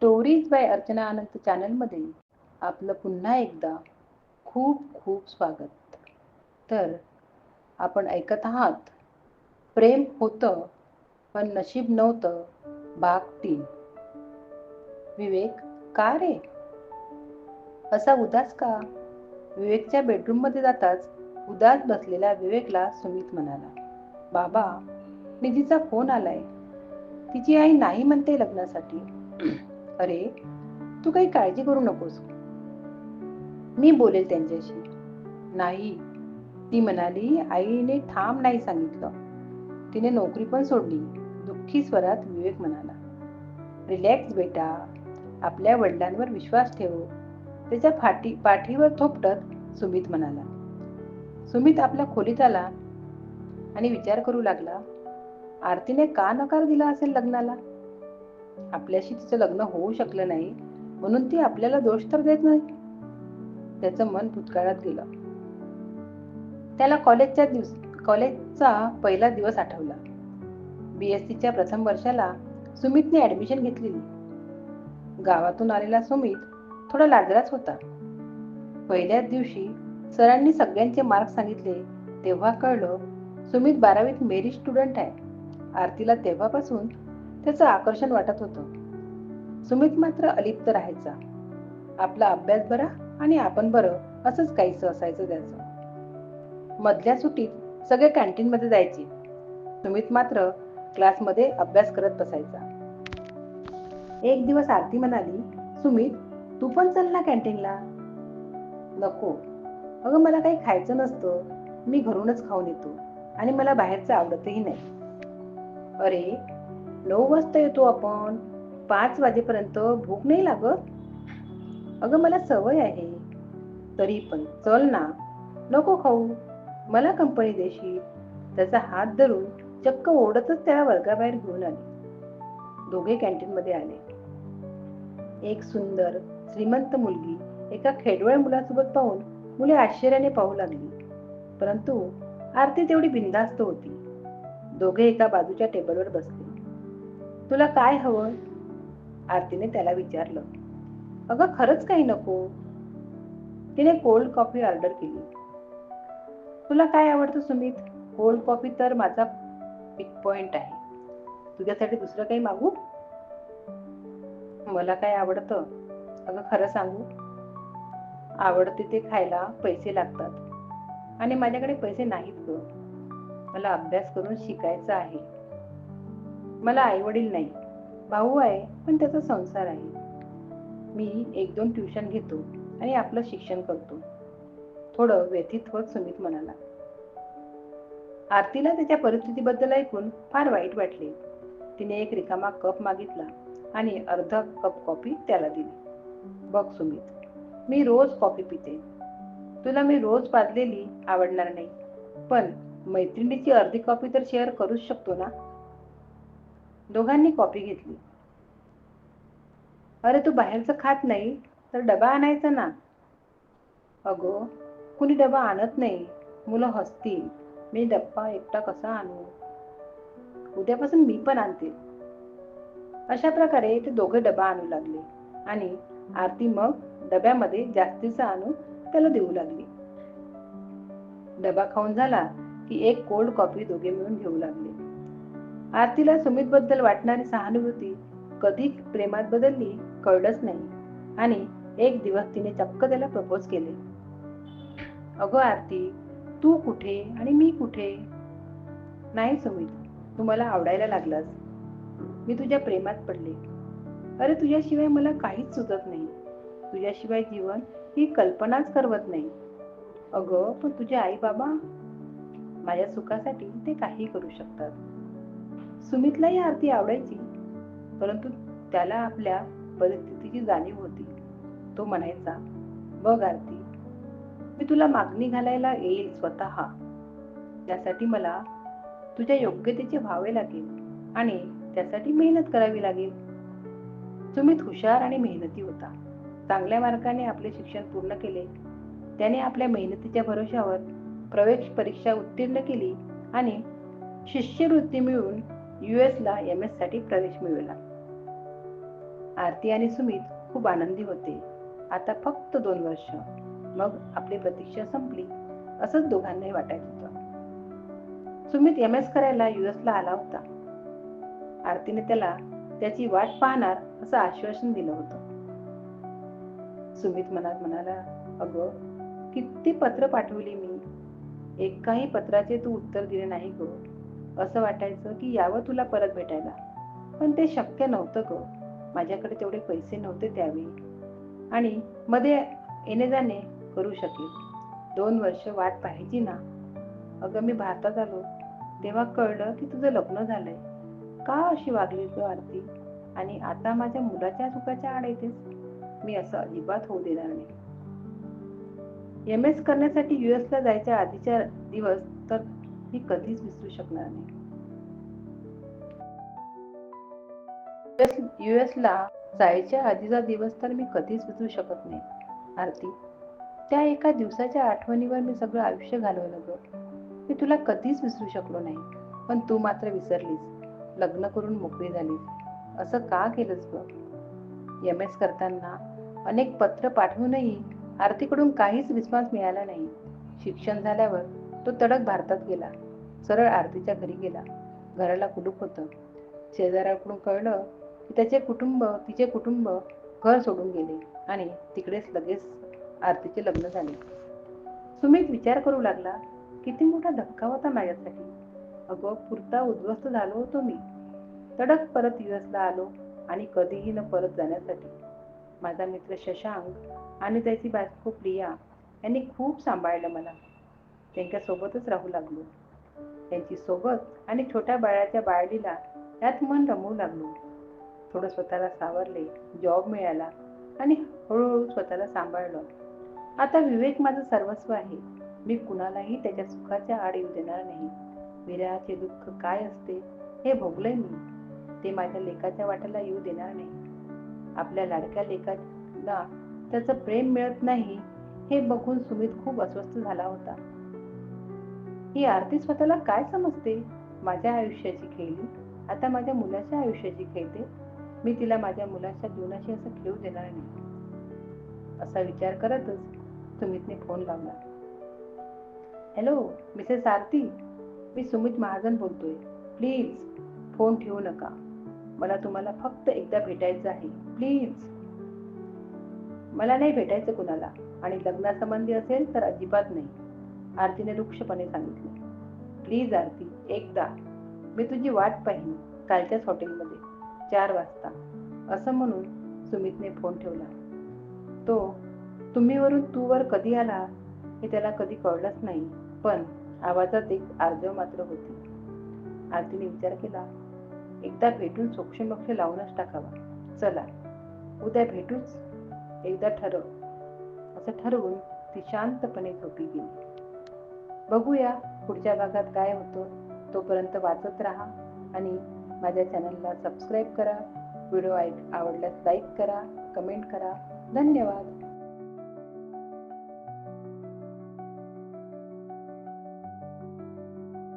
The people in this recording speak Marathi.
स्टोरीज बाय अर्चना अनंत चॅनलमध्ये आपलं पुन्हा एकदा खूप खूप स्वागत. तर आपण ऐकत आहात प्रेम होतं पण नशीब नव्हतं भाग तीन. विवेक का रे? असा उदास का? विवेकच्या बेडरूममध्ये जाताच उदास बसलेल्या विवेकला सुमित म्हणाला बाबा निधीचा फोन आलाय. तिची आई नाही म्हणते लग्नासाठी. अरे तू काही काळजी करू नकोस. मी बोलेल त्यांच्याशी. नाही ती म्हणाली आईने ठाम नाही सांगितलं. तिने नोकरी पण सोडली. दुःखी स्वरात विवेक म्हणाला रिलॅक्स बेटा आपल्या वडिलांवर विश्वास ठेव. त्याच्या फाटी पाठीवर थोपटत सुमित म्हणाला सुमित आपल्या खोलीत आला आणि विचार करू लागला. आरतीने का नकार दिला असेल लग्नाला? आपल्याशी तिचं लग्न होऊ शकलं नाही म्हणून ती आपल्याला दोष तर देत नाही. त्याचं मन भूतकाळात गेलं. त्याला कॉलेजच्या दिवस कॉलेजचा पहिला दिवस आठवला. बीएससीच्या प्रथम वर्षाला सुमितने ऍडमिशन घेतलेली. गावातून आलेला सुमित थोडा लाजराच होता. पहिल्याच दिवशी सरांनी सगळ्यांचे मार्क सांगितले तेव्हा कळलं सुमित बारावीत मेरिट स्टुडंट आहे. आरतीला तेव्हापासून त्याचं आकर्षण वाटत होतं. सुमित मात्र अलिप्त राहायचा. आपला अभ्यास बरा आणि आपण बरं असंच काहीच असायचं त्याचं. मधल्या सुट्टीत सगळे कॅन्टीन मध्ये जायचे. सुमित मात्र क्लासमध्ये अभ्यास करत बसायचा. एक दिवस आरती म्हणाली सुमित तू पण चल ना कॅन्टीनला नको. अगं मला काही खायचं नसतं. मी घरूनच खाऊन येतो आणि मला बाहेरचं आवडतही नाही. अरे नऊ वाजता येतो आपण. पाच वाजेपर्यंत भूक नाही लागत? अगं मला सवय आहे. तरी पण चल ना. नको खाऊ. मला कंपनी देशील. त्याचा हात धरून चक्क ओढतच त्याला वर्गाबाहेर घेऊन आले. दोघे कॅन्टीन मध्ये आले. एक सुंदर श्रीमंत मुलगी एका खेडवळ मुलासोबत पाहून मुले आश्चर्याने पाहू लागली. परंतु आरती तेवढी बिंदास्त होती. दोघे एका बाजूच्या टेबलवर बसले. तुला काय हवं? आरतीने त्याला विचारलं. अगं खरंच काही नको. तिने कोल्ड कॉफी ऑर्डर केली. तुला काय आवडतं सुमित? कोल्ड कॉफी तर माझा पिक पॉइंट आहे. तुझ्यासाठी दुसरं काही मागू? मला काय आवडतं? अगं खरं सांगू? आवडते ते खायला पैसे लागतात. आणि माझ्याकडे पैसे नाहीत ग. मला अभ्यास करून शिकायचं आहे. मला आई वडील नाही. भाऊ आहे पण त्याचा संसार आहे. मी एक दोन ट्युशन घेतो आणि आपलं शिक्षण करतो. थोडं व्यथित होत सुमित म्हणाला. आरतीला त्याच्या परिस्थितीबद्दल ऐकून फार वाईट वाटले. तिने एक रिकामा कप मागितला आणि अर्धा कप कॉफी त्याला दिली. बघ सुमित मी रोज कॉफी पिते. तुला मी रोज पाजलेली आवडणार नाही. पण मैत्रिणीची अर्धी कॉफी तर शेअर करूच शकतो ना? दोघांनी कॉपी घेतली. अरे तू बाहेरचं खात नाही तर डबा आणायचा ना? अगो कुणी डबा आणत नाही. मुलं हसतील. मी डब्बा एकटा कसा आणू? उद्यापासून मी पण आणते. अशा प्रकारे ते दोघे डबा आणू लागले. आणि आरती मग डब्यामध्ये जास्तीचा आणून त्याला देऊ लागली. डबा खाऊन झाला की एक कोल्ड कॉफी दोघे मिळून घेऊ लागले. आरतीला सुमित बद्दल वाटणारी सहानुभूती कधी प्रेमात बदलली कळलंच नाही. आणि एक दिवस तिने चक्क त्याला प्रपोज केले. अगो आरती तू कुठे आणि मी कुठे? नाही सुमित तू मला आवडायला लागलास. मी तुझ्या प्रेमात पडले. अरे तुझ्याशिवाय मला काहीच सुचत नाही. तुझ्याशिवाय जीवन ही कल्पनाच करवत नाही. अगं पण तुझे आई बाबा माझ्या सुखासाठी ते काही करू शकतात. सुमितलाही आरती आवडायची. परंतु त्याला आपल्या परिस्थितीची जाणीव होती. तो म्हणायचा बघ आरती मी तुला मागणी घालायला येईल स्वतः. त्यासाठी मला तुझ्या योग्यतेचे व्हावे लागेल आणि त्यासाठी मेहनत करावी लागेल. सुमित हुशार आणि मेहनती होता. चांगल्या मार्गाने आपले शिक्षण पूर्ण केले. त्याने आपल्या मेहनतीच्या भरोशावर प्रवेश परीक्षा उत्तीर्ण केली आणि शिष्यवृत्ती मिळून युएसला एम एससाठी प्रवेश मिळवला. आरती आणि सुमित खूप आनंदी होते. आता फक्त दोन वर्ष. मग आपली प्रतीक्षा संपली असंच दोघांनाही वाटायचं होतं. सुमित एम एस करायला युएसला आला होता. आरतीने त्याला त्याची वाट पाहणार असं आश्वासन दिलं होतं. सुमित मनात म्हणाला अगं किती पत्र पाठवली मी. एकाही पत्राचे तू उत्तर दिले नाही गो. असं वाटायचं की यावं तुला परत भेटायला. पण ते शक्य नव्हतं ग. माझ्याकडे तेवढे पैसे नव्हते त्यावेळी. आणि मध्ये येणे जाणे करू शकेल. दोन वर्ष वाट पाहायची ना. अगं मी भारतात आलो. तेव्हा कळलं की तुझं लग्न झालंय. का अशी वागली ग आरती? आणि आता माझ्या मुलाच्या सुखाच्या आड येतेस? मी असं अजिबात होऊ देणार नाही. एम एस करण्यासाठी युएसला जायच्या आधीच्या दिवस तर मी कधीच विसरू शकणार नाही. युएसला जायच्या आधीचा दिवस तर मी कधीच विसरू शकत नाही आरती. त्या एका दिवसाच्या आठवणीवर मी सगळं आयुष्य घालवलं ग. मी तुला कधीच विसरू शकलो नाही पण तू मात्र विसरलीस. लग्न करून मोकळी झालीस. असं का केलंस ग? एम एस करताना अनेक पत्र पाठवूनही आरतीकडून काहीच रिस्पॉन्स मिळाला नाही. शिक्षण झाल्यावर तो तडक भारतात गेला. सरळ आरतीच्या घरी गेला. घराला कुलूप होतं. शेजाऱ्याकडून कळलं की त्याचे कुटुंब तिचे कुटुंब घर सोडून गेले आणि तिकडेच लगेच आरतीचे लग्न झाले. सुमित विचार करू लागला किती मोठा धक्का होता माझ्यासाठी. अगं पुरता उद्ध्वस्त झालो होतो मी. तडक परत युएसला आलो आणि कधीही न परत जाण्यासाठी. माझा मित्र शशांक आणि त्याची बायको प्रिया यांनी खूप सांभाळलं मला. त्यांच्यासोबतच राहू लागलो. त्यांची सोबत आणि छोट्या बाळाच्या बाळडीला यात मन रमवू लागलो. थोडं स्वतःला सावरले जॉब मिळाला आणि हळूहळू स्वतःला सांभाळलं. आता विवेक माझं सर्वस्व आहे. मी कुणालाही त्याच्या सुखाच्या आड येऊ देणार नाही. विराचे दुःख काय असते हे भोगलंय मी. ते माझ्या लेकाच्या वाट्याला येऊ देणार नाही. आपल्या लाडक्या लेखाला त्याचं प्रेम मिळत नाही हे बघून सुमित खूप अस्वस्थ झाला होता. ही आरती स्वतःला काय समजते? माझ्या आयुष्याची खेळली आता माझ्या मुलाच्या आयुष्याची खेळते? मी तिला माझ्या मुलाच्या जीवनाशी असं खेळू देणार नाही. असा विचार करतच सुमितने फोन लावला. Hello Mrs Aarti? मी सुमित महाजन बोलतोय. प्लीज फोन ठेवू नका. मला तुम्हाला फक्त एकदा भेटायचं आहे. प्लीज मला नाही भेटायचं कुणाला. आणि लग्नासंबंधी असेल तर अजिबात नाही. आरतीने रुक्षपणे सांगितले. प्लीज आरती एकदा. मी तुझी वाट पाहिली कालच्याच हॉटेलमध्ये चार वाजता. असं म्हणून सुमितने फोन ठेवला. तो तुम्हीवरून तू वर कधी आला? हे त्याला कधी कळलंच नाही. पण आवाजात एक आर्जव मात्र होती. आरतीने विचार केला एकदा भेटून सोक्षमोक्ष लावूनच टाकावा. चला उद्या भेटूच. एकदा ठरव. असं ठरवून ती शांतपणे झोपी गेली. बघूया पुढच्या भागात काय होतं. तोपर्यंत वाचत राहा आणि माझ्या चॅनलला सबस्क्राईब करा. व्हिडिओ आवडल्यास लाईक करा कमेंट करा. धन्यवाद.